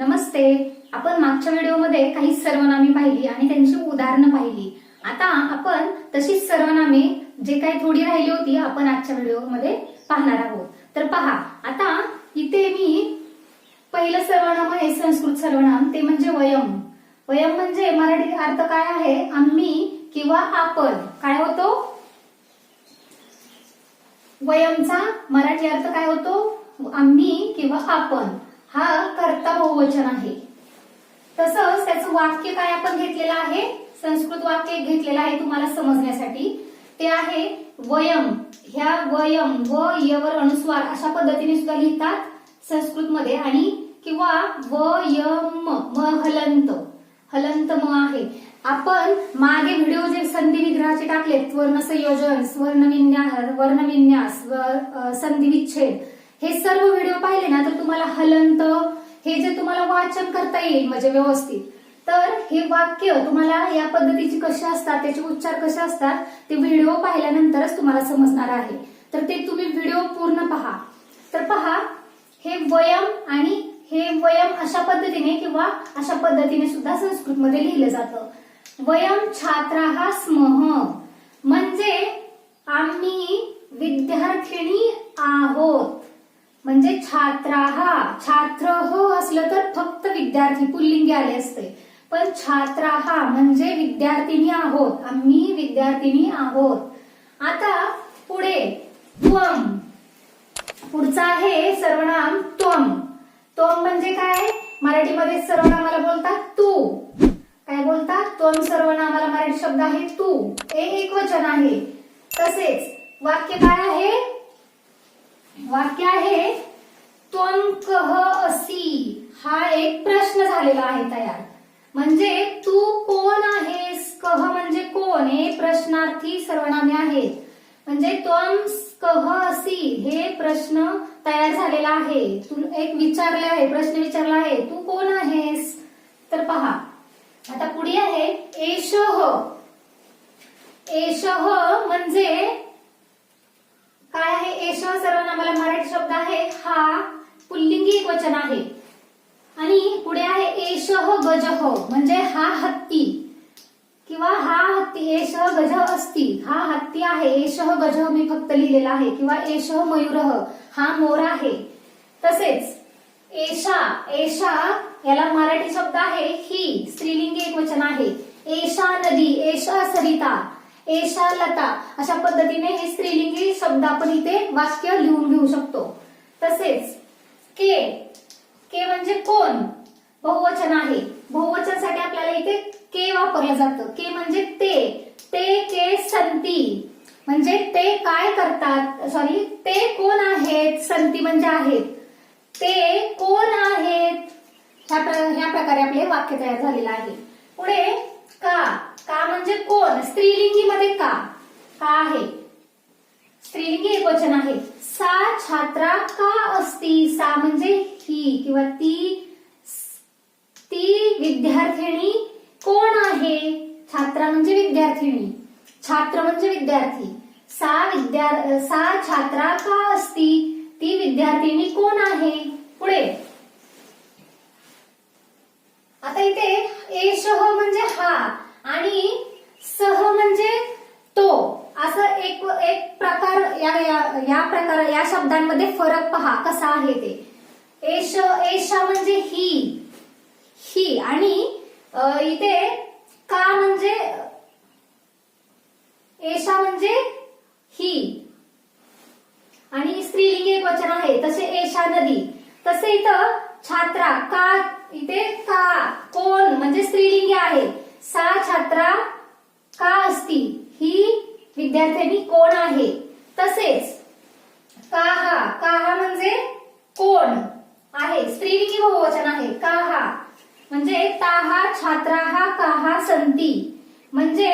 नमस्ते. आपण मागच्या व्हिडिओमध्ये काही सर्वनामे पाहिली आणि त्यांची उदाहरणं पाहिली. आता आपण तशीच सर्वनामे जे काही थोडी राहिली होती आपण आजच्या व्हिडिओमध्ये पाहणार आहोत. तर पहा आता इथे मी पहिलं सर्वनाम आहे संस्कृत सर्वनाम. ते म्हणजे वयम. वयम म्हणजे मराठी अर्थ काय आहे? आम्ही किंवा आपण. काय होतो? वयमचा मराठी अर्थ काय होतो? आम्ही किंवा आपण. हा कर्ता बहुवचन आहे. तसंच त्याचं वाक्य काय आपण घेतलेलं आहे? संस्कृत वाक्य घेतलेलं आहे तुम्हाला समजण्यासाठी. ते आहे वयम. ह्या वयम व यवर अनुस्वार अशा पद्धतीने सुद्धा लिहितात संस्कृतमध्ये. आणि किंवा वयम म हलंत. हलंत म आहे. आपण मागे व्हिडिओ जे संधी विग्रहाचे टाकलेत वर्ण संयोजन वर्णविन्यास वर्णविन्यास वर्ण विन्यास संधी विच्छेद हे सर्व व्हिडिओ पाहिले ना तर तुम्हाला हलंत हे जे तुम्हाला वाचन करता येईल म्हणजे व्यवस्थित तर हे वाक्य तुम्हाला या पद्धतीची कशी असतात त्याचे उच्चार कसे असतात ते व्हिडिओ पाहिल्यानंतरच तुम्हाला समजणार आहे. तर ते तुम्ही व्हिडिओ पूर्ण पहा. तर पहा हे वयम आणि हे वयम अशा पद्धतीने किंवा अशा पद्धतीने सुद्धा संस्कृतमध्ये लिहिलं जातं. वयम छात्राहा स्मह म्हणजे आम्ही विद्यार्थिनी आहोत. म्हणजे छात्राहा छात्र हो असलं तर फक्त विद्यार्थी पुल्लिंगी आले असते. पण छात्राहा म्हणजे विद्यार्थिनी आहोत. आम्ही विद्यार्थिनी आहोत. आता पुढे त्वम पुढचा आहे सर्वनाम त्वम त्वम म्हणजे काय? मराठीमध्ये सर्वनामाला बोलतात तू. काय बोलतात? त्वम सर्वनामाला मराठी शब्द आहे तू. हे एक वचन आहे. तसेच वाक्य काय आहे? वाक्य आहे त्वम कह असी. हा एक प्रश्न झालेला आहे तयार. म्हणजे तू कोण आहेस? कह म्हणजे कोण? हे प्रश्नार्थी सर्वनामे आहेत. म्हणजे त्वम कह असी हे प्रश्न तयार झालेला आहे. तू एक विचारले आहे प्रश्न विचारला आहे. तू कोण आहेस? तर पहा. आता पुढे आहे एशह एशह म्हणजे काय आहे? एश सर्वनामाला मराठी शब्द आहे. हा पुल्लिंगी एक वचन आहे. आणि पुढे आहे एशह गजह म्हणजे हा हत्ती. किंवा हा हत्ती एशह गज असती. हा हत्ती आहे एशह गजह मी फक्त लिहिलेला आहे. किंवा एशह मयूरह हा मोर आहे. तसेच एशा एशा याला मराठी शब्द आहे. ही स्त्रीलिंगी एक वचन आहे. एशा नदी एशा सरिता. एशा लता. अशा पद्धतीने हे स्त्रीलिंगी शब्द आपण इथे वाक्य लिहून घेऊ शकतो. तसेच के. के म्हणजे कोण? बहुवचन आहे. बहुवचनसाठी आपल्याला इथे के वापरलं जातं. के म्हणजे ते. ते के संती. म्हणजे ते काय करतात? सॉरी ते कोण आहेत? संती म्हणजे आहेत. ते कोण आहेत? ह्या प्र- ह्या प्रकारे आपले वाक्य तयार झालेलं आहे. पुढे का. का म्हणजे कोण? स्त्रीलिंगी मध्ये का? का आहे? स्त्रीलिंगी एक वचन आहे. सा छात्रा का असती? सा म्हणजे ही किंवा ती ती विद्यार्थिनी कोण आहे? छात्रा म्हणजे विद्यार्थिनी छात्र म्हणजे विद्यार्थी. सा विद्या सा छात्रा का असती? ती विद्यार्थिनी कोण आहे? पुढे. आता इथे एशह म्हणजे हा. आणि सह म्हणजे तो. असं एक एक प्रकार या या- प्रकार या शब्दांमध्ये फरक पहा कसा आहे ते. एश एशा म्हणजे ही. ही. आणि इथे का म्हणजे एशा म्हणजे ही. आणि स्त्रीलिंगी एक वचन आहे तसे एशा नदी. तसे इथं छात्रा का इथे का कोण म्हणजे स्त्रीलिंगी आहे. सा छात्रा असती ही विद्यार्थिनी कोण आहे? तसेच काहा. काहा म्हणजे कोण आहे? स्त्रीलिंगी बहुवचन आहे. काहा. म्हणजे ताहा छात्राहा काहा संती. म्हणजे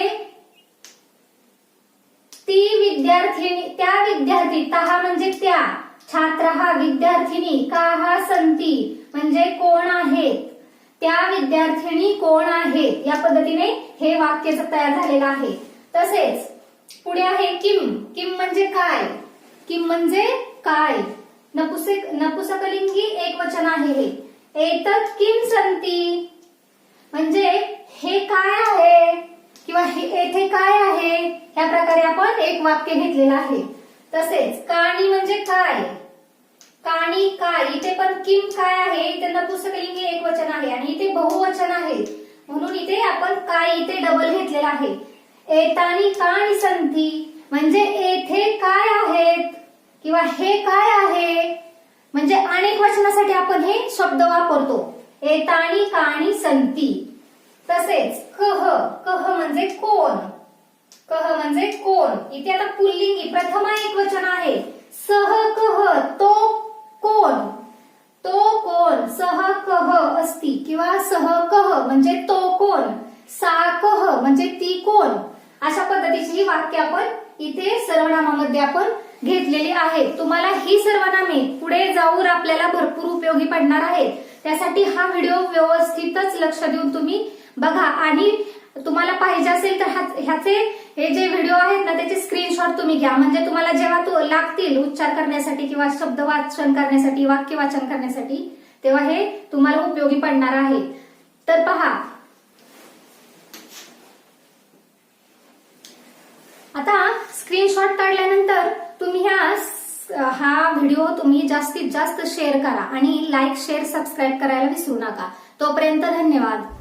ती विद्यार्थिनी त्या विद्यार्थी तहा म्हणजे त्या. छात्र हा विद्यार्थिनी का हा संती. म्हणजे कोण आहेत? त्या विद्यार्थिनी कोण आहेत? या पद्धतीने हे वाक्य तयार झालेलं आहे. तसेच पुढे आहे किम. किम म्हणजे काय? किम म्हणजे काय? नपुसक नपुसकलिंगी एक वचन आहे हे. एतत् किम संती म्हणजे हे काय आहे? किंवा हे येथे काय आहे? ह्या प्रकारे आपण एक वाक्य घेतलेलं आहे. तसेच काणी म्हणजे काय? काणी काय? इथे पण किम काय आहे? इथे नपुसकलिंगी एक वचन आहे आणि इथे बहुवचन आहे. म्हणून इथे आपण काय इथे डबल घेतलेला आहे. येतानी काणी संती म्हणजे येथे काय आहेत? किंवा हे काय आहे? म्हणजे अनेक वचनासाठी आपण हे शब्द वापरतो. येतानी काणी संती. तसेच कह कह म्हणजे कोण? कह म्हणजे कोण? इथे आता पुल्लिंगी प्रथमा एक वचन आहे. सह कह तो कोण? तो कोण? सह कह असती किंवा सह कह म्हणजे तो कोण? सा कह म्हणजे ती कोण? अशा पद्धतीची ही वाक्य आपण इथे सर्वनामामध्ये आपण घेतलेली आहेत तुम्हाला ही सर्वनामे पुढे जाऊन आपल्याला भरपूर उपयोगी पडणार आहेत. त्यासाठी हा व्हिडिओ व्यवस्थितच लक्ष देऊन तुम्ही बघा. आणि तुम्हाला पाहिजे असेल तर ह्याचे हे जे व्हिडिओ आहेत ना त्याचे स्क्रीनशॉट तुम्ही घ्या. म्हणजे तुम्हाला जेव्हा तो लागतील उच्चार करण्यासाठी किंवा शब्द वाचन करण्यासाठी वाक्य वाचन करण्यासाठी तेव्हा हे तुम्हाला उपयोगी पडणार आहे. तर पहा. आता स्क्रीनशॉट काढल्यानंतर तुम्ही ह्या हा व्हिडिओ तुम्ही जास्तीत जास्त शेअर करा आणि लाईक शेअर सबस्क्राईब करायला विसरू नका. तोपर्यंत धन्यवाद.